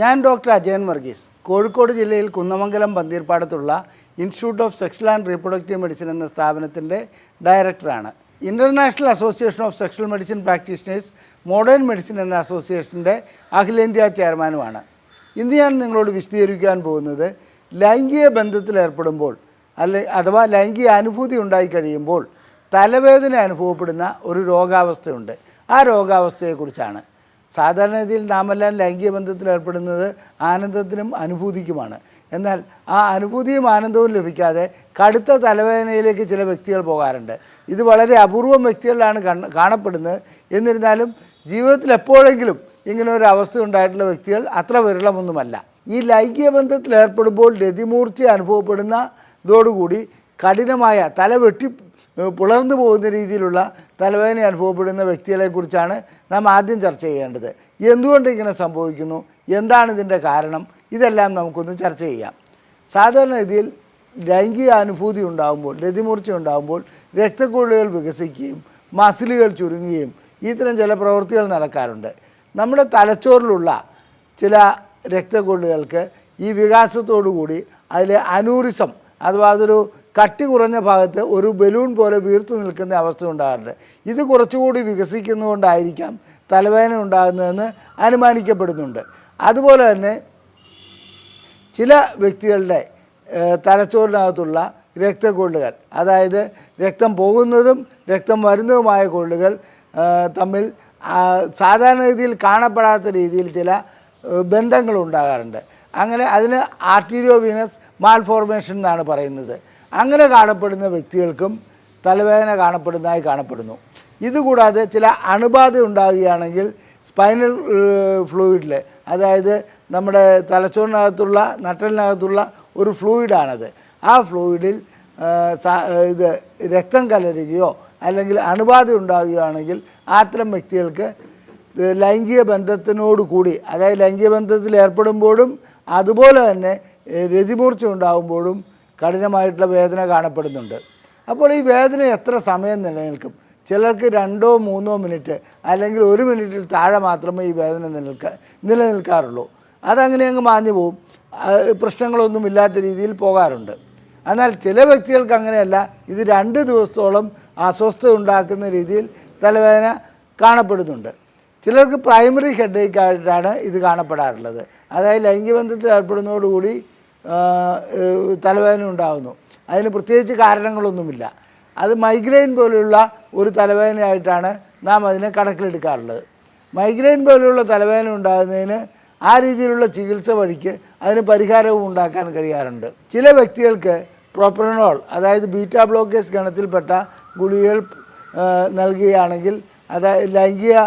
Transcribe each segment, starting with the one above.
ഞാൻ ഡോക്ടർ അജയൻ വർഗീസ്. കോഴിക്കോട് ജില്ലയിൽ Kunnamangalam പന്തീർപ്പാടത്തുള്ള institute of sexual and reproductive medicine എന്ന സ്ഥാപനത്തിന്റെ ഡയറക്ടറാണ്. International association of sexual medicine practitioners modern medicine എന്ന അസോസിയേഷന്റെ അഖിലേന്ത്യാ ചെയർമാനുമാണ്. ഇന്ന് ഞാൻ നിങ്ങളോട് വിശദീകരിക്കാൻ പോകുന്നത് ലൈംഗിക ബന്ധത്തിൽ ഏർപ്പെടുമ്പോൾ അല്ലെ അഥവാ ലൈംഗിക അനുഭൂതി ഉണ്ടായി കഴിയുമ്പോൾ തലവേദന അനുഭവപ്പെടുന്ന ഒരു രോഗാവസ്ഥയുണ്ട്. ആ രോഗാവസ്ഥയെക്കുറിച്ചാണ്. സാധാരണഗതിയിൽ നാമെല്ലാം ലൈംഗിക ബന്ധത്തിൽ ഏർപ്പെടുന്നത് ആനന്ദത്തിനും അനുഭൂതിക്കുമാണ്. എന്നാൽ ആ അനുഭൂതിയും ആനന്ദവും ലഭിക്കാതെ കടുത്ത തലവേദനയിലേക്ക് ചില വ്യക്തികൾ പോകാറുണ്ട്. ഇത് വളരെ അപൂർവം വ്യക്തികളിലാണ് കാണപ്പെടുന്നത്. എന്നിരുന്നാലും ജീവിതത്തിൽ എപ്പോഴെങ്കിലും ഇങ്ങനെ ഒരു അവസ്ഥ ഉണ്ടായിട്ടുള്ള വ്യക്തികൾ അത്ര വിരളമൊന്നുമല്ല. ഈ ലൈംഗിക ബന്ധത്തിൽ ഏർപ്പെടുമ്പോൾ രതിമൂർച്ച അനുഭവപ്പെടുന്ന ഇതോടുകൂടി കഠിനമായ തല വെട്ടി ഏഹ് പുലർന്നു പോകുന്ന രീതിയിലുള്ള തലവേദന അനുഭവപ്പെടുന്ന വ്യക്തികളെക്കുറിച്ചാണ് നാം ആദ്യം ചർച്ച ചെയ്യേണ്ടത്. എന്തുകൊണ്ട് ഇങ്ങനെ സംഭവിക്കുന്നു? എന്താണ് ഇതിന്റെ കാരണം? ഇതെല്ലാം നമുക്കൊന്ന് ചർച്ച ചെയ്യാം. സാധാരണഗതിയിൽ ലൈംഗിക അനുഭൂതി ഉണ്ടാകുമ്പോൾ രതിമൂർച്ച ഉണ്ടാകുമ്പോൾ രക്തക്കുഴലുകൾ വികസിക്കുകയും മസിലുകൾ ചുരുങ്ങുകയും ഇത്തരം ചില പ്രവൃത്തികൾ നടക്കാറുണ്ട്. നമ്മുടെ തലച്ചോറിലുള്ള ചില രക്തക്കൊള്ളുകൾക്ക് ഈ വികാസത്തോടു കൂടി അതിലെ അനൂറിസം അഥവാ അതൊരു കട്ടി കുറഞ്ഞ ഭാഗത്ത് ഒരു ബലൂൺ പോലെ വീർത്തു നിൽക്കുന്ന അവസ്ഥ ഉണ്ടാകാറുണ്ട്. ഇത് കുറച്ചുകൂടി വികസിക്കുന്നതുകൊണ്ടായിരിക്കാം തലവേദന ഉണ്ടാകുന്നതെന്ന് അനുമാനിക്കപ്പെടുന്നുണ്ട്. അതുപോലെ തന്നെ ചില വ്യക്തികളുടെ തലച്ചോറിനകത്തുള്ള രക്തക്കൊള്ളുകൾ അതായത് രക്തം പോകുന്നതും രക്തം വരുന്നതുമായ കൊള്ളുകൾ തമ്മിൽ സാധാരണഗതിയിൽ കാണപ്പെടാത്ത രീതിയിൽ ചില ഉണ്ടാകാറുണ്ട് അങ്ങനെ അതിന് ആർട്ടീരിയോ വീനസ് മാൽഫോർമേഷൻ എന്നാണ് പറയുന്നത്. അങ്ങനെ കാണപ്പെടുന്ന വ്യക്തികൾക്കും തലവേദന കാണപ്പെടുന്നതായി കാണപ്പെടുന്നു. ഇതുകൂടാതെ ചില അണുബാധ ഉണ്ടാകുകയാണെങ്കിൽ സ്പൈനൽ ഫ്ലൂയിഡിൽ അതായത് നമ്മുടെ തലച്ചോറിനകത്തുള്ള നട്ടലിനകത്തുള്ള ഒരു ഫ്ലൂയിഡാണത്. ആ ഫ്ലൂയിഡിൽ ഇത് രക്തം കലരുകയോ അല്ലെങ്കിൽ അണുബാധ ഉണ്ടാകുകയാണെങ്കിൽ അത്തരം വ്യക്തികൾക്ക് ലൈംഗിക ബന്ധത്തിനോട് കൂടി അതായത് ലൈംഗിക ബന്ധത്തിൽ ഏർപ്പെടുമ്പോഴും അതുപോലെ തന്നെ രതിമൂർച്ച ഉണ്ടാകുമ്പോഴും കഠിനമായിട്ടുള്ള വേദന കാണപ്പെടുന്നുണ്ട്. അപ്പോൾ ഈ വേദന എത്ര സമയം നിലനിൽക്കും? ചിലർക്ക് രണ്ടോ മൂന്നോ മിനിറ്റ് അല്ലെങ്കിൽ ഒരു മിനിറ്റിൽ താഴെ മാത്രമേ ഈ വേദന നിലനിൽക്ക നിലനിൽക്കാറുള്ളൂ. അതങ്ങനെ അങ്ങ് മാഞ്ഞു പോവും. പ്രശ്നങ്ങളൊന്നും ഇല്ലാത്ത രീതിയിൽ പോകാറുണ്ട്. എന്നാൽ ചില വ്യക്തികൾക്ക് അങ്ങനെയല്ല. ഇത് രണ്ട് ദിവസത്തോളം അസ്വസ്ഥത ഉണ്ടാക്കുന്ന രീതിയിൽ തലവേദന കാണപ്പെടുന്നുണ്ട്. ചിലർക്ക് പ്രൈമറി ഹെഡേക്ക് ആയിട്ടാണ് ഇത് കാണപ്പെടാറുള്ളത്. അതായത് ലൈംഗികബന്ധത്തിൽ ഏർപ്പെടുന്നതോടുകൂടി തലവേദന ഉണ്ടാകുന്നു അതിന് പ്രത്യേകിച്ച് കാരണങ്ങളൊന്നുമില്ല. അത് മൈഗ്രെയിൻ പോലെയുള്ള ഒരു തലവേദനയായിട്ടാണ് നാം അതിനെ കണക്കിലെടുക്കാറുള്ളത്. മൈഗ്രെയിൻ പോലെയുള്ള തലവേദന ഉണ്ടാകുന്നതിന് ആ രീതിയിലുള്ള ചികിത്സ വഴിക്ക് അതിന് പരിഹാരവും ഉണ്ടാക്കാൻ കഴിയാറുണ്ട്. ചില വ്യക്തികൾക്ക് പ്രോപ്രനോൾ അതായത് ബീറ്റാ ബ്ലോക്കേഴ്സ് ഗണത്തിൽപ്പെട്ട ഗുളികൾ നൽകുകയാണെങ്കിൽ അതായത് ലൈംഗിക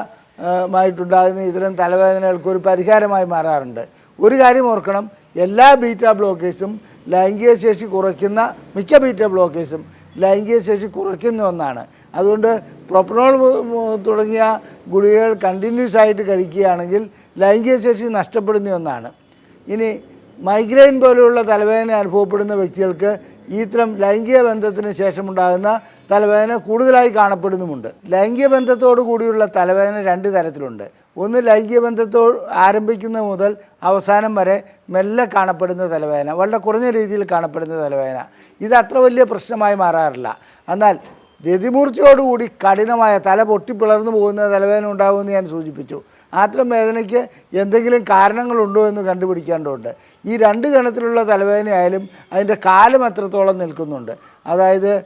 മായിട്ടുണ്ടാകുന്ന ഇത്തരം തലവേദനകൾക്ക് ഒരു പരിഹാരമായി മാറാറുണ്ട്. ഒരു കാര്യം ഓർക്കണം എല്ലാ ബീറ്റ ബ്ലോക്കേഴ്സും ലൈംഗിക ശേഷി കുറയ്ക്കുന്ന മിക്ക ബീറ്റ ബ്ലോക്കേഴ്സും ലൈംഗിക ശേഷി കുറയ്ക്കുന്ന ഒന്നാണ്. അതുകൊണ്ട് പ്രൊപ്പനോൾ തുടങ്ങിയ ഗുളികകൾ കണ്ടിന്യൂസ് ആയിട്ട് കഴിക്കുകയാണെങ്കിൽ ലൈംഗിക ശേഷി നഷ്ടപ്പെടുന്ന ഒന്നാണ്. ഇനി മൈഗ്രെയിൻ പോലെയുള്ള തലവേദന അനുഭവപ്പെടുന്ന വ്യക്തികൾക്ക് ഇത്തരം ലൈംഗിക ബന്ധത്തിന് ശേഷമുണ്ടാകുന്ന തലവേദന കൂടുതലായി കാണപ്പെടുന്നുമുണ്ട്. ലൈംഗിക ബന്ധത്തോടു കൂടിയുള്ള തലവേദന രണ്ട് തരത്തിലുണ്ട്. ഒന്ന് ലൈംഗിക ബന്ധത്തോ ആരംഭിക്കുന്നത് മുതൽ അവസാനം വരെ മെല്ലെ കാണപ്പെടുന്ന തലവേദന വളരെ കുറഞ്ഞ രീതിയിൽ കാണപ്പെടുന്ന തലവേദന. ഇത് അത്ര വലിയ പ്രശ്നമായി മാറാറില്ല. എന്നാൽ രതിമൂർച്ചയോടുകൂടി കഠിനമായ തല പൊട്ടിപ്പിളർന്നു പോകുന്ന തലവേദന ഉണ്ടാകുമെന്ന് ഞാൻ സൂചിപ്പിച്ചു. അത്തരം വേദനയ്ക്ക് എന്തെങ്കിലും കാരണങ്ങളുണ്ടോ എന്ന് കണ്ടുപിടിക്കേണ്ടതുണ്ട് ഈ രണ്ട് ഗണത്തിലുള്ള തലവേദനയായാലും അതിന്റെ കാലം എത്രത്തോളം നിൽക്കുന്നുണ്ട്. അതായത്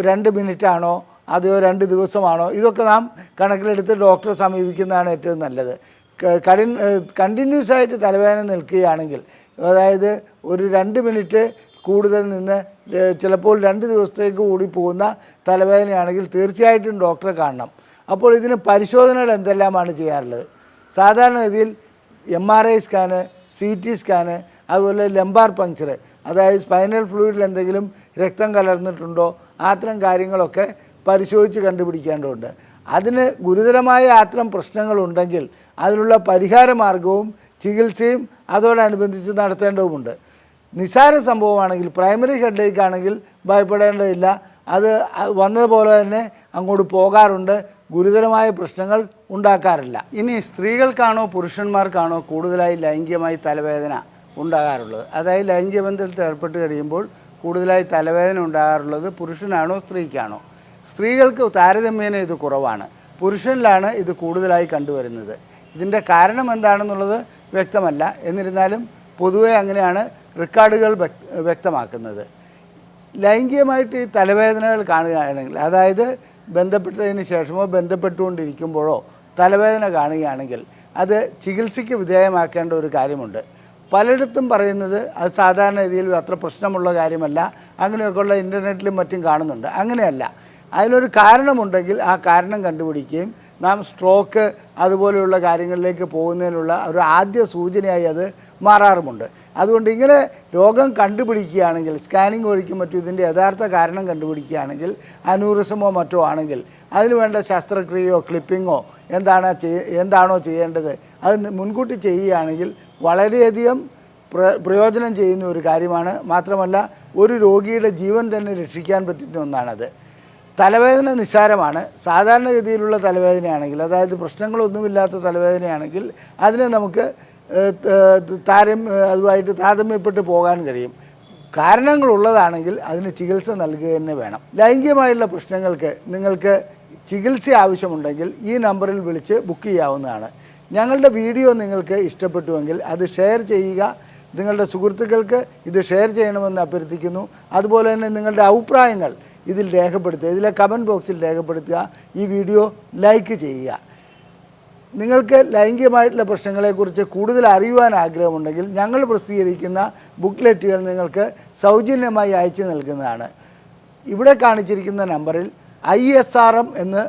രണ്ട് മിനിറ്റാണോ അതോ രണ്ട് ദിവസമാണോ ഇതൊക്കെ നാം കണക്കിലെടുത്ത് ഡോക്ടറെ സമീപിക്കുന്നതാണ് ഏറ്റവും നല്ലത്. ക- കണ്ടിന്യൂസ് ആയിട്ട് തലവേദന നിൽക്കുകയാണെങ്കിൽ അതായത് ഒരു രണ്ട് മിനിറ്റ് കൂടുതൽ നിന്ന് ചിലപ്പോൾ രണ്ട് ദിവസത്തേക്ക് കൂടി പോകുന്ന തലവേദനയാണെങ്കിൽ തീർച്ചയായിട്ടും ഡോക്ടറെ കാണണം. അപ്പോൾ ഇതിന് പരിശോധനകൾ എന്തെല്ലാമാണ് ചെയ്യാറുള്ളത്? സാധാരണഗതിയിൽ M R I scan C T scan അതുപോലെ ലെമ്പാർ പങ്ക്ചർ അതായത് സ്പൈനൽ ഫ്ലൂയിഡിൽ എന്തെങ്കിലും രക്തം കലർന്നിട്ടുണ്ടോ അത്തരം കാര്യങ്ങളൊക്കെ പരിശോധിച്ച് കണ്ടുപിടിക്കേണ്ടതുണ്ട്. അതിന് ഗുരുതരമായ അത്തരം പ്രശ്നങ്ങളുണ്ടെങ്കിൽ അതിനുള്ള പരിഹാര മാർഗവും ചികിത്സയും അതോടനുബന്ധിച്ച് നടത്തേണ്ടതുമുണ്ട്. നിസ്സാര സംഭവമാണെങ്കിൽ പ്രൈമറി ഹെഡേക്ക് ആണെങ്കിൽ ഭയപ്പെടേണ്ടതില്ല. അത് വന്നതുപോലെ തന്നെ അങ്ങോട്ട് പോകാറുണ്ട്. ഗുരുതരമായ പ്രശ്നങ്ങൾ ഉണ്ടാക്കാറില്ല. ഇനി സ്ത്രീകൾക്കാണോ പുരുഷന്മാർക്കാണോ കൂടുതലായി ലൈംഗികമായി തലവേദന ഉണ്ടാകാറുള്ളത്? അതായത് ലൈംഗിക ബന്ധത്തിൽ ഏർപ്പെട്ട് കഴിയുമ്പോൾ കൂടുതലായി തലവേദന ഉണ്ടാകാറുള്ളത് പുരുഷനാണോ സ്ത്രീക്കാണോ? സ്ത്രീകൾക്ക് താരതമ്യേന ഇത് കുറവാണ്. പുരുഷനിലാണ് ഇത് കൂടുതലായി കണ്ടുവരുന്നത്. ഇതിന്റെ കാരണം എന്താണെന്നുള്ളത് വ്യക്തമല്ല. എന്നിരുന്നാലും പൊതുവെ അങ്ങനെയാണ്. റെക്കോർഡുകൾ വ്യക്ത- വ്യക്തമാക്കുന്നത്. ലൈംഗികമായിട്ട് ഈ തലവേദനകൾ കാണുകയാണെങ്കിൽ അതായത് ബന്ധപ്പെട്ടതിന് ശേഷമോ ബന്ധപ്പെട്ടുകൊണ്ടിരിക്കുമ്പോഴോ തലവേദന കാണുകയാണെങ്കിൽ അത് ചികിത്സയ്ക്ക് വിധേയമാക്കേണ്ട ഒരു കാര്യമുണ്ട്. പലയിടത്തും പറയുന്നത് അത് സാധാരണ രീതിയിൽ അത്ര പ്രശ്നമുള്ള കാര്യമല്ല. അങ്ങനെയൊക്കെയുള്ള ഇന്റർനെറ്റിലും മറ്റും കാണുന്നുണ്ട്. അങ്ങനെയല്ല. അതിനൊരു കാരണമുണ്ടെങ്കിൽ ആ കാരണം കണ്ടുപിടിക്കുകയും നാം സ്ട്രോക്ക് അതുപോലെയുള്ള കാര്യങ്ങളിലേക്ക് പോകുന്നതിനുള്ള ഒരു ആദ്യ സൂചനയായി അത് മാറാറുമുണ്ട്. അതുകൊണ്ട് ഇങ്ങനെ രോഗം കണ്ടുപിടിക്കുകയാണെങ്കിൽ സ്കാനിങ് വഴിക്കും മറ്റും ഇതിന്റെ യഥാർത്ഥ കാരണം കണ്ടുപിടിക്കുകയാണെങ്കിൽ അനൂറിസമോ മറ്റോ ആണെങ്കിൽ അതിനുവേണ്ട ശസ്ത്രക്രിയയോ ക്ലിപ്പിങ്ങോ എന്താണ് എന്താണോ ചെയ്യേണ്ടത് അത് മുൻകൂട്ടി ചെയ്യുകയാണെങ്കിൽ വളരെയധികം പ്ര പ്രയോജനം ചെയ്യുന്ന ഒരു കാര്യമാണ്. മാത്രമല്ല ഒരു രോഗിയുടെ ജീവൻ തന്നെ രക്ഷിക്കാൻ പറ്റുന്ന ഒന്നാണത്. തലവേദന നിസ്സാരമാണ്. സാധാരണഗതിയിലുള്ള തലവേദനയാണെങ്കിൽ അതായത് പ്രശ്നങ്ങളൊന്നുമില്ലാത്ത തലവേദനയാണെങ്കിൽ അതിനെ നമുക്ക് താരം അതുമായിട്ട് താരതമ്യപ്പെട്ട് പോകാൻ കഴിയും. കാരണങ്ങളുള്ളതാണെങ്കിൽ അതിന് ചികിത്സ നൽകുക തന്നെ വേണം. ലൈംഗികമായുള്ള പ്രശ്നങ്ങൾക്ക് നിങ്ങൾക്ക് ചികിത്സ ആവശ്യമുണ്ടെങ്കിൽ ഈ നമ്പറിൽ വിളിച്ച് ബുക്ക് ചെയ്യാവുന്നതാണ്. ഞങ്ങളുടെ വീഡിയോ നിങ്ങൾക്ക് ഇഷ്ടപ്പെട്ടുവെങ്കിൽ അത് ഷെയർ ചെയ്യുക. നിങ്ങളുടെ സുഹൃത്തുക്കൾക്ക് ഇത് ഷെയർ ചെയ്യണമെന്ന് അഭ്യർത്ഥിക്കുന്നു. അതുപോലെ തന്നെ നിങ്ങളുടെ അഭിപ്രായങ്ങൾ ഇതിൽ രേഖപ്പെടുത്തുക ഇതിലെ കമന്റ് ബോക്സിൽ രേഖപ്പെടുത്തുക ഈ വീഡിയോ ലൈക്ക് ചെയ്യുക. നിങ്ങൾക്ക് ലൈംഗികമായിട്ടുള്ള പ്രശ്നങ്ങളെക്കുറിച്ച് കൂടുതൽ അറിയുവാൻ ആഗ്രഹമുണ്ടെങ്കിൽ ഞങ്ങൾ പ്രസിദ്ധീകരിക്കുന്ന ബുക്ക്ലെറ്റുകൾ നിങ്ങൾക്ക് സൗജന്യമായി അയച്ചു നൽകുന്നതാണ്. ഇവിടെ കാണിച്ചിരിക്കുന്ന നമ്പറിൽ ഐ എസ് ആർ എം എന്ന്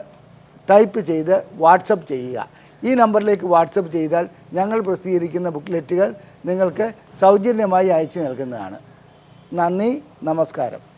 ടൈപ്പ് ചെയ്ത് വാട്സപ്പ് ചെയ്യുക. ഈ നമ്പറിലേക്ക് വാട്സപ്പ് ചെയ്താൽ ഞങ്ങൾ പ്രസിദ്ധീകരിക്കുന്ന ബുക്ക്ലെറ്റുകൾ നിങ്ങൾക്ക് സൗജന്യമായി അയച്ചു നൽകുന്നതാണ്. നന്ദി നമസ്കാരം.